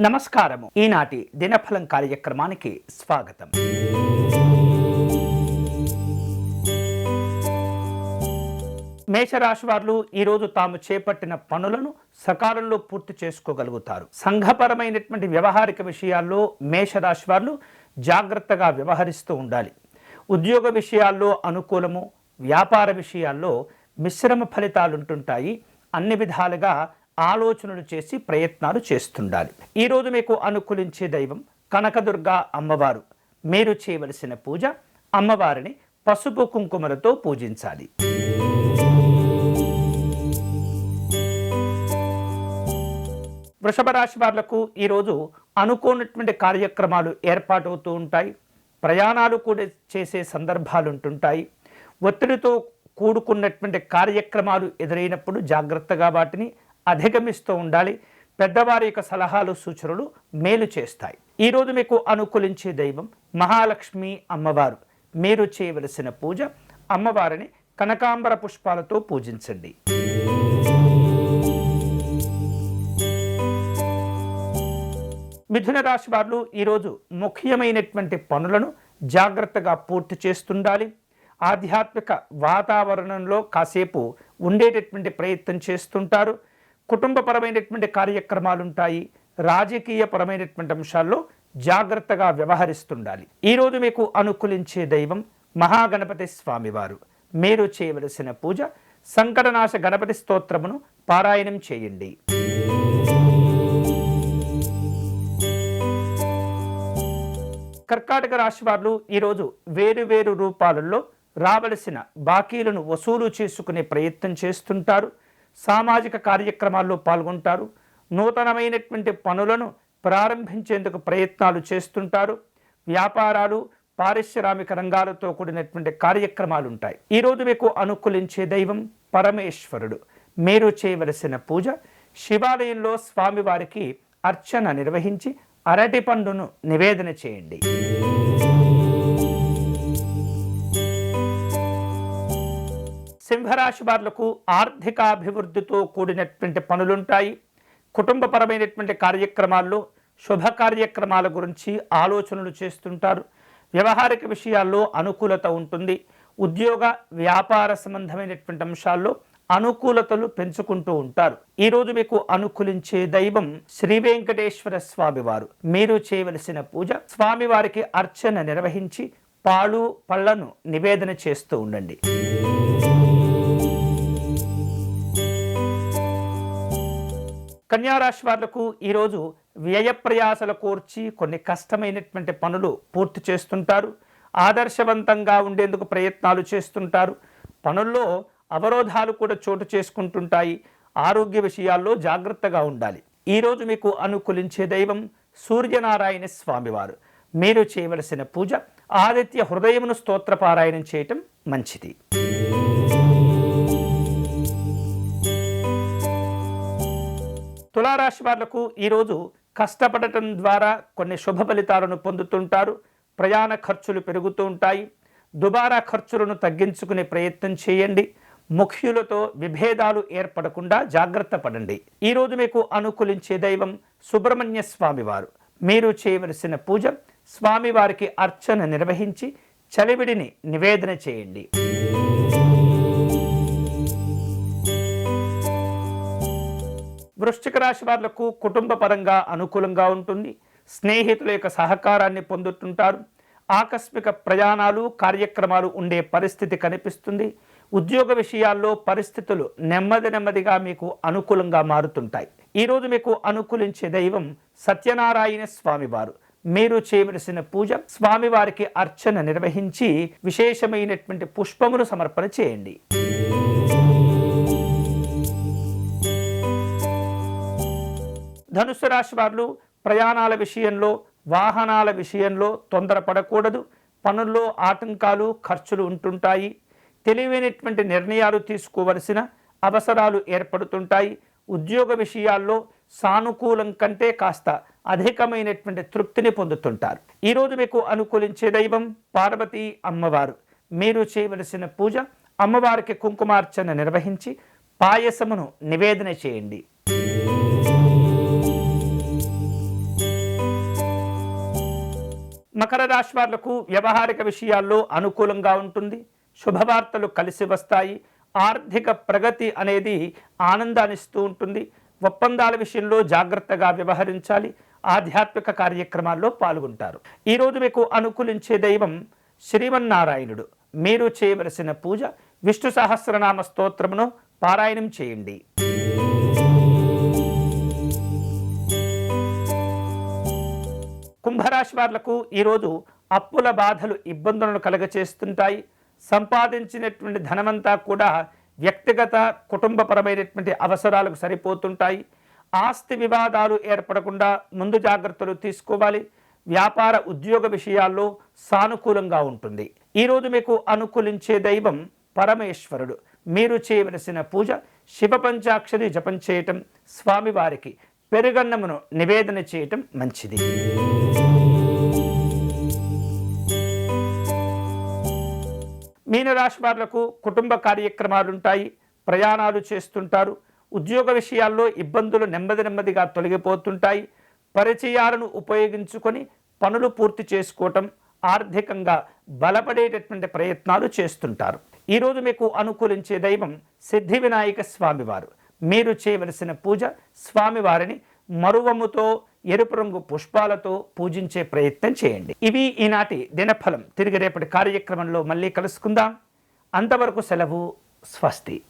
నమస్కారము. ఈనాటి దినఫలం కార్యక్రమానికి స్వాగతం. మేషరాశి వారు ఈరోజు తాము చేపట్టిన పనులను సకాలంలో పూర్తి చేసుకోగలుగుతారు. సంఘపరమైనటువంటి వ్యవహారిక విషయాల్లో మేషరాశి వారు జాగ్రత్తగా వ్యవహరిస్తూ ఉండాలి. ఉద్యోగ విషయాల్లో అనుకూలము వ్యాపార విషయాల్లో మిశ్రమ ఫలితాలు ఉంటుంటాయి అన్ని విధాలుగా ఆలోచనలు చేసి ప్రయత్నాలు చేస్తుండాలి. ఈరోజు మీకు అనుకూలించే దైవం కనకదుర్గ అమ్మవారు. మీరు చేయవలసిన పూజ అమ్మవారిని పసుపు కుంకుమలతో పూజించాలి. వృషభ రాశి వాళ్ళకు ఈరోజు అనుకోనటువంటి కార్యక్రమాలు ఏర్పాటవుతూ ఉంటాయి. ప్రయాణాలు కూడా చేసే సందర్భాలు ఉంటుంటాయి. ఒత్తిడితో కూడుకున్నటువంటి కార్యక్రమాలు ఎదురైనప్పుడు జాగ్రత్తగా వాటిని అధిగమిస్తూ ఉండాలి. పెద్దవారి యొక్క సలహాలు సూచనలు మేలు చేస్తాయి. ఈరోజు మీకు అనుకూలించే దైవం మహాలక్ష్మి అమ్మవారు. మీరు చేయవలసిన పూజ అమ్మవారిని కనకాంబర పుష్పాలతో పూజించండి. మిథున రాశి వారు ఈరోజు ముఖ్యమైనటువంటి పనులను జాగ్రత్తగా పూర్తి చేస్తుండాలి. ఆధ్యాత్మిక వాతావరణంలో కాసేపు ఉండేటటువంటి ప్రయత్నం చేస్తుంటారు. కుటుంబపరమైనటువంటి కార్యక్రమాలు ఉంటాయి రాజకీయపరమైనటువంటి అంశాల్లో జాగ్రత్తగా వ్యవహరిస్తుండాలి. ఈరోజు మీకు అనుకూలించే దైవం మహాగణపతి స్వామివారు. మీరు చేయవలసిన పూజ సంకటనాశ గణపతి స్తోత్రమును పారాయణం చేయండి. కర్కాటక రాశి వారు ఈరోజు వేరు వేరు రూపాలలో రావలసిన బాకీలను వసూలు చేసుకునే ప్రయత్నం చేస్తుంటారు. సామాజిక కార్యక్రమాల్లో పాల్గొంటారు. నూతనమైనటువంటి పనులను ప్రారంభించేందుకు ప్రయత్నాలు చేస్తుంటారు. వ్యాపారాలు పారిశ్రామిక రంగాలతో కూడినటువంటి కార్యక్రమాలు ఉంటాయి ఈరోజు మీకు అనుకూలించే దైవం పరమేశ్వరుడు. మీరు చేయవలసిన పూజ శివాలయంలో స్వామివారికి అర్చన నిర్వహించి అరటి పండును నివేదన చేయండి. సింహరాశి వారులకు ఆర్థికాభివృద్ధితో కూడినటువంటి పనులుంటాయి. కుటుంబపరమైనటువంటి కార్యక్రమాల్లో శుభ కార్యక్రమాల గురించి ఆలోచనలు చేస్తుంటారు. వ్యవహారిక విషయాల్లో అనుకూలత ఉంటుంది. ఉద్యోగ వ్యాపార సంబంధమైనటువంటి అంశాల్లో అనుకూలతలు పెంచుకుంటూ ఉంటారు. ఈరోజు మీకు అనుకూలించే దైవం శ్రీ వెంకటేశ్వర స్వామి వారు మీరు చేయవలసిన పూజ స్వామివారికి అర్చన నిర్వహించి పాలు పళ్ళను నివేదన చేస్తూ ఉండండి. కన్యారాశి వాళ్ళకు ఈరోజు వ్యయ ప్రయాసల కోర్చి కొన్ని కష్టమైనటువంటి పనులు పూర్తి చేస్తుంటారు. ఆదర్శవంతంగా ఉండేందుకు ప్రయత్నాలు చేస్తుంటారు. పనుల్లో అవరోధాలు కూడా చోటు చేసుకుంటుంటాయి. ఆరోగ్య విషయాల్లో జాగ్రత్తగా ఉండాలి. ఈరోజు మీకు అనుకూలించే దైవం సూర్యనారాయణ స్వామివారు. మీరు చేయవలసిన పూజ ఆదిత్య హృదయమును స్తోత్రపారాయణం చేయటం మంచిది. తులారాశి వాళ్ళకు ఈరోజు కష్టపడటం ద్వారా కొన్ని శుభ ఫలితాలను పొందుతుంటారు. ప్రయాణ ఖర్చులు పెరుగుతూ ఉంటాయి. దుబారా ఖర్చులను తగ్గించుకునే ప్రయత్నం చేయండి. ముఖ్యులతో విభేదాలు ఏర్పడకుండా జాగ్రత్త పడండి. ఈరోజు మీకు అనుకూలించే దైవం సుబ్రహ్మణ్య స్వామివారు. మీరు చేయవలసిన పూజ స్వామివారికి అర్చన నిర్వహించి చలివిడిని నివేదన చేయండి. వృశ్చిక రాశి వాళ్ళకు కుటుంబ పరంగా అనుకూలంగా ఉంటుంది. స్నేహితుల యొక్క సహకారాన్ని పొందుతుంటారు. ఆకస్మిక ప్రయాణాలు కార్యక్రమాలు ఉండే పరిస్థితి కనిపిస్తుంది. ఉద్యోగ విషయాల్లో పరిస్థితులు నెమ్మది నెమ్మదిగా మీకు అనుకూలంగా మారుతుంటాయి. ఈరోజు మీకు అనుకూలించే దైవం సత్యనారాయణ స్వామివారు. మీరు చేయవలసిన పూజ స్వామివారికి అర్చన నిర్వహించి విశేషమైనటువంటి పుష్పమును సమర్పణ చేయండి. ధనుసు రాశి వారు ప్రయాణాల విషయంలో వాహనాల విషయంలో తొందరపడకూడదు. పనుల్లో ఆటంకాలు ఖర్చులు ఉంటుంటాయి. తెలివైనటువంటి నిర్ణయాలు తీసుకోవలసిన అవసరాలు ఏర్పడుతుంటాయి. ఉద్యోగ విషయాల్లో సానుకూలం కంటే కాస్త అధికమైనటువంటి తృప్తిని పొందుతుంటారు. ఈరోజు మీకు అనుకూలించే దైవం పార్వతీ అమ్మవారు. మీరు చేయవలసిన పూజ అమ్మవారికి కుంకుమార్చన నిర్వహించి పాయసమును నివేదన చేయండి. మకర రాశి వాళ్ళకు వ్యవహారిక విషయాల్లో అనుకూలంగా ఉంటుంది. శుభవార్తలు కలిసి వస్తాయి. ఆర్థిక ప్రగతి అనేది ఆనందాన్నిస్తూ ఉంటుంది. ఒప్పందాల విషయంలో జాగ్రత్తగా వ్యవహరించాలి. ఆధ్యాత్మిక కార్యక్రమాల్లో పాల్గొంటారు. ఈరోజు మీకు అనుకూలించే దైవం శ్రీమన్నారాయణుడు. మీరు చేయవలసిన పూజ విష్ణు సహస్రనామ స్తోత్రమును పారాయణం చేయండి. కుంభరాశి వాళ్ళకు ఈరోజు అప్పుల బాధలు ఇబ్బందులను కలగచేస్తుంటాయి. సంపాదించినటువంటి ధనమంతా కూడా వ్యక్తిగత కుటుంబపరమైనటువంటి అవసరాలకు సరిపోతుంటాయి. ఆస్తి వివాదాలు ఏర్పడకుండా ముందు జాగ్రత్తలు తీసుకోవాలి. వ్యాపార ఉద్యోగ విషయాల్లో సానుకూలంగా ఉంటుంది. ఈరోజు మీకు అనుకూలించే దైవం పరమేశ్వరుడు. మీరు చేయవలసిన పూజ శివ పంచాక్షరి జపం చేయటం స్వామివారికి పెరుగన్నమును నివేదన చేయటం మంచిది. మీనరాశి వారులకు కుటుంబ కార్యక్రమాలు ఉంటాయి ప్రయాణాలు చేస్తుంటారు ఉద్యోగ విషయాల్లో ఇబ్బందులు నెమ్మది నెమ్మదిగా తొలగిపోతుంటాయి పరిచయాలను ఉపయోగించుకొని పనులు పూర్తి చేసుకోవటం ఆర్థికంగా బలపడేటటువంటి ప్రయత్నాలు చేస్తుంటారు. ఈరోజు మీకు అనుకూలించే దైవం సిద్ధి వినాయక స్వామివారు. మీరు చేయవలసిన పూజ స్వామివారిని మరువముతో ఎరుపు రంగు పుష్పాలతో పూజించే ప్రయత్నం చేయండి. ఇవి ఈనాటి దినఫలం. తిరిగి రేపటి కార్యక్రమంలో మళ్ళీ కలుసుకుందాం. అంతవరకు సెలవు స్వస్తి.